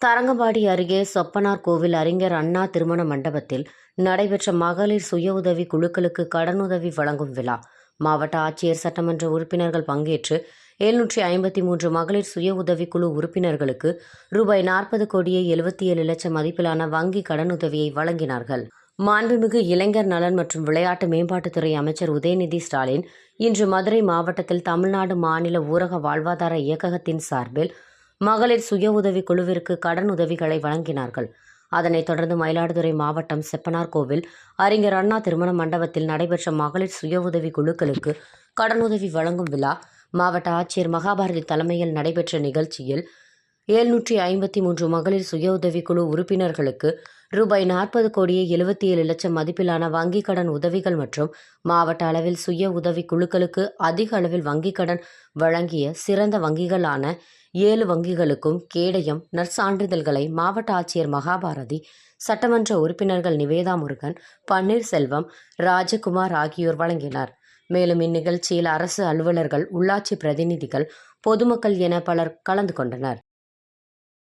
தரங்கம்பாடி அருகே சொப்பனார் கோவில் அறிஞர் அண்ணா திருமண மண்டபத்தில் நடைபெற்ற மகளிர் சுய உதவி குழுக்களுக்கு கடனுதவி வழங்கும் விழா. மாவட்ட ஆட்சியர் சட்டமன்ற உறுப்பினர்கள் பங்கேற்று எழுநூற்றி ஐம்பத்தி மூன்று மகளிர் சுய உதவி குழு உறுப்பினர்களுக்கு ரூபாய் நாற்பது கோடியே எழுபத்தி ஏழு லட்சம் மதிப்பிலான வங்கி கடனுதவியை வழங்கினார்கள். மாண்புமிகு இளைஞர் நலன் மற்றும் விளையாட்டு மேம்பாட்டுத்துறை அமைச்சர் உதயநிதி ஸ்டாலின் இன்று மதுரை மாவட்டத்தில் தமிழ்நாடு மாநில ஊரக வாழ்வாதார இயக்ககத்தின் சார்பில் மகளிர் சுய உதவி குழுவிற்கு கடன் உதவிகளை வழங்கினார்கள். அதனைத் தொடர்ந்து மயிலாடுதுறை மாவட்டம் செப்பனார் கோவில் அறிஞர் அண்ணா திருமண மண்டபத்தில் நடைபெற்ற மகளிர் சுய உதவி குழுக்களுக்கு கடனுதவி வழங்கும் விழா மாவட்ட ஆட்சியர் மகாபாரதி தலைமையில் நடைபெற்ற நிகழ்ச்சியில் எழுநூற்றி ஐம்பத்தி மூன்று மகளிர் சுய உதவி குழு உறுப்பினர்களுக்கு ரூபாய் நாற்பது கோடியே எழுபத்தி ஏழு லட்சம் மதிப்பிலான வங்கிக் கடன் உதவிகள் மற்றும் மாவட்ட அளவில் சுய உதவி குழுக்களுக்கு அதிக அளவில் வங்கிக் கடன் வழங்கிய சிறந்த வங்கிகளான ஏழு வங்கிகளுக்கும் கேடயம் நற்சான்றிதழ்களை மாவட்ட ஆட்சியர் மகாபாரதி சட்டமன்ற உறுப்பினர்கள் நிவேதா முருகன் பன்னீர்செல்வம் ராஜகுமார் ஆகியோர் வழங்கினார். மேலும் இந்நிகழ்ச்சியில் அரசு அலுவலர்கள் உள்ளாட்சி பிரதிநிதிகள் பொதுமக்கள் என பலர் கலந்து கொண்டனர்.